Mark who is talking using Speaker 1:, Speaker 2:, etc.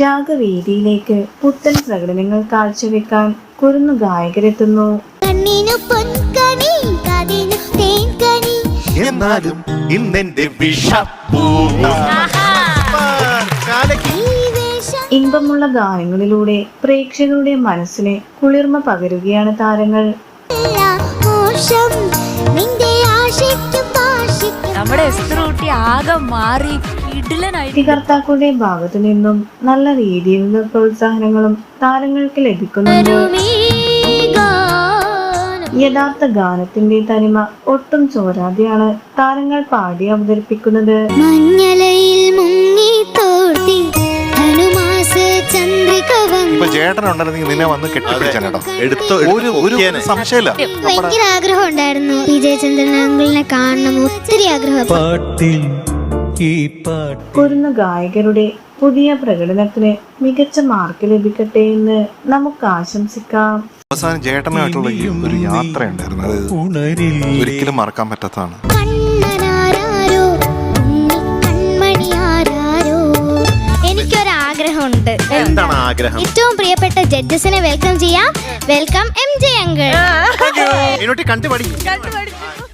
Speaker 1: രാഗവേദിയിലേക്ക് പുത്തൻ പ്രകടനങ്ങൾ കാഴ്ചവെക്കാൻ കുരുന്നു ഗായകരെത്തുന്നു.
Speaker 2: എന്നാലും ഇന്നെന്റെ
Speaker 1: ഇമ്പമുള്ള ഗാനങ്ങളിലൂടെ പ്രേക്ഷകരുടെ മനസ്സിന് കുളിർമ പകരുകയാണ് താരങ്ങൾ.
Speaker 3: മോശം നിന്റെ
Speaker 4: ഊട്ടി ആകെ മാറി ഇടലനായിട്ട്
Speaker 1: വിധികർത്താക്കളുടെ ഭാഗത്തു നിന്നും നല്ല രീതിയിലുള്ള പ്രോത്സാഹനങ്ങളും താരങ്ങൾക്ക് ലഭിക്കുന്നുണ്ട്. യഥാർത്ഥ ഗാനത്തിന്റെ തനിമ ഒട്ടും ചോരാതെയാണ് താരങ്ങൾ പാടി അവതരിപ്പിക്കുന്നത്.
Speaker 3: മഞ്ഞലയിൽ
Speaker 2: ചേട്ടനുണ്ടെങ്കിൽ നിന്നെ വന്ന് കെട്ടിപ്പിടിച്ചാൻ കേട്ടോ.
Speaker 5: എടുത്തോ
Speaker 2: ഒരു ഒരു സംശയമില്ല.
Speaker 3: ഭയങ്കര ആഗ്രഹം ഉണ്ടായിരുന്നു പി ജയചന്ദ്രൻ അങ്കിളിനെ കാണണം ഒത്തിരി ആഗ്രഹം.
Speaker 6: പാട്ടിൽ ഈ പാട്ട്.
Speaker 1: കുരുന്നു ഗായകരുടെ പുതിയ പ്രകടനത്തിന് മികച്ച മാർക്ക് ലഭിക്കട്ടെ എന്ന് നമുക്ക് ആശംസിക്കാം.
Speaker 2: അവസാനം ചേട്ടനായിട്ടുള്ള ഈ ഒരു യാത്ര ഉണ്ടായിരുന്നു അത്
Speaker 6: ഉണരില്ലേ?
Speaker 2: ഒരിക്കലും മറക്കാൻ പറ്റാത്തതാണ്.
Speaker 3: കണ്ണനാരാരോ ഉണ്ണി കൺമണിയാരാരോ എനിക്കൊരാഗ്രഹമുണ്ട്.
Speaker 5: എന്താണ് ആഗ്രഹം?
Speaker 3: ഏറ്റവും പ്രിയപ്പെട്ട ജഡ്ജസിനെ വെൽക്കം ചെയ്യാം. Welcome M J uncle
Speaker 5: Meenutty കണ്ടു പഠിക്കും
Speaker 4: കണ്ടുപഠിച്ചു